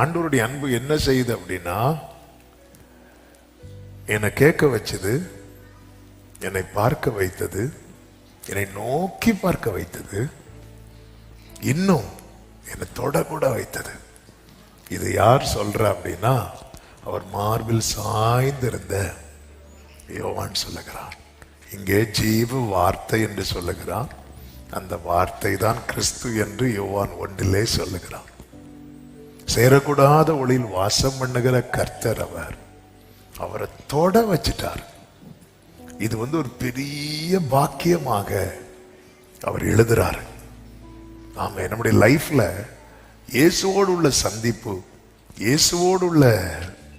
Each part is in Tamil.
ஆண்டவருடைய அன்பு என்ன செய்யுது அப்படின்னா என்னை கேட்க வச்சது என்னை பார்க்க வைத்தது என்னை நோக்கி பார்க்க வைத்தது இன்னும் என்னை தொடக்கூட வைத்தது. இது யார் சொல்ற அப்படின்னா அவர் மார்பில் சாய்ந்திருந்த யோவான் சொல்லுகிறான் இங்கே ஜீவ வார்த்தை என்று சொல்லுகிறான் அந்த வார்த்தை தான் கிறிஸ்து என்று யோவான் ஒன்றிலே சொல்லுகிறான் சேரக்கூடாத ஒளியில் வாசம் பண்ணுகிற கர்த்தர் அவர். அவரை தொட வச்சிட்டார். இது வந்து ஒரு பெரிய பாக்கியமாக அவர் எழுதுறாரு. ஆமா நம்முடைய லைஃப்ல இயேசுவோடு உள்ள சந்திப்பு இயேசுவோடு உள்ள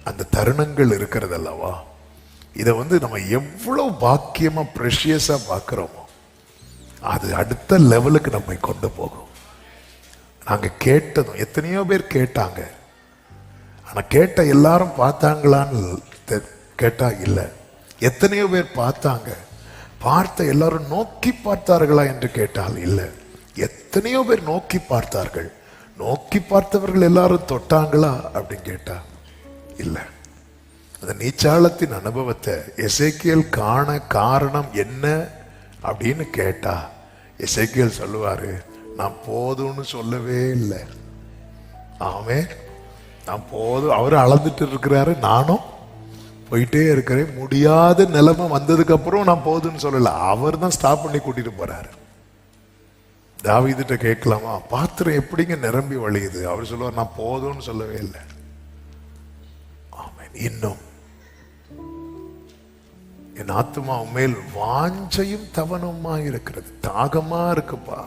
அந்த தருணங்கள் இருக்கிறது அல்லவா? இதை வந்து நம்ம எவ்வளோ பாக்கியமாக ப்ரெஷியஸாக பார்க்குறோமோ அது அடுத்த லெவலுக்கு நம்மை கொண்டு போகும். நாங்க கேட்டதும் எத்தனையோ பேர் கேட்டாங்க. ஆனா கேட்ட எல்லாரும் பார்த்தாங்களான்னு கேட்டா இல்லை. எத்தனையோ பேர் பார்த்தாங்க. பார்த்த எல்லாரும் நோக்கி பார்த்தார்களா என்று கேட்டால் இல்லை. எத்தனையோ பேர் நோக்கி பார்த்தார்கள். நோக்கி பார்த்தவர்கள் எல்லாரும் தொட்டாங்களா அப்படின்னு கேட்டா இல்லை. அந்த நீச்சாளத்தின் அனுபவத்தை இசைக்கியல் காண காரணம் என்ன அப்படின்னு கேட்டா இசைக்கியல் சொல்லுவாரு நான் போதும்னு சொல்லவே இல்லை. ஆமே நான் போதும் அவர் அளந்துட்டு இருக்கிறாரு நானும் போயிட்டே இருக்கிறேன். முடியாத நிலைமை வந்ததுக்கு அப்புறம் நான் போதும்னு சொல்லலை. அவர் தான் ஸ்டாப் பண்ணி கூட்டிட்டு போறாரு. தாவிதிட்ட கேட்கலாமா? பாத்திரம் எப்படிங்க நிரம்பி வழியுது? அவர் சொல்லுவார் நான் போதும்னு சொல்லவே இல்லை. ஆமேன். இன்னும் என் ஆத்மா மேல் வாஞ்சையும் தவனமா இருக்கிறது. தாகமா இருக்குப்பா.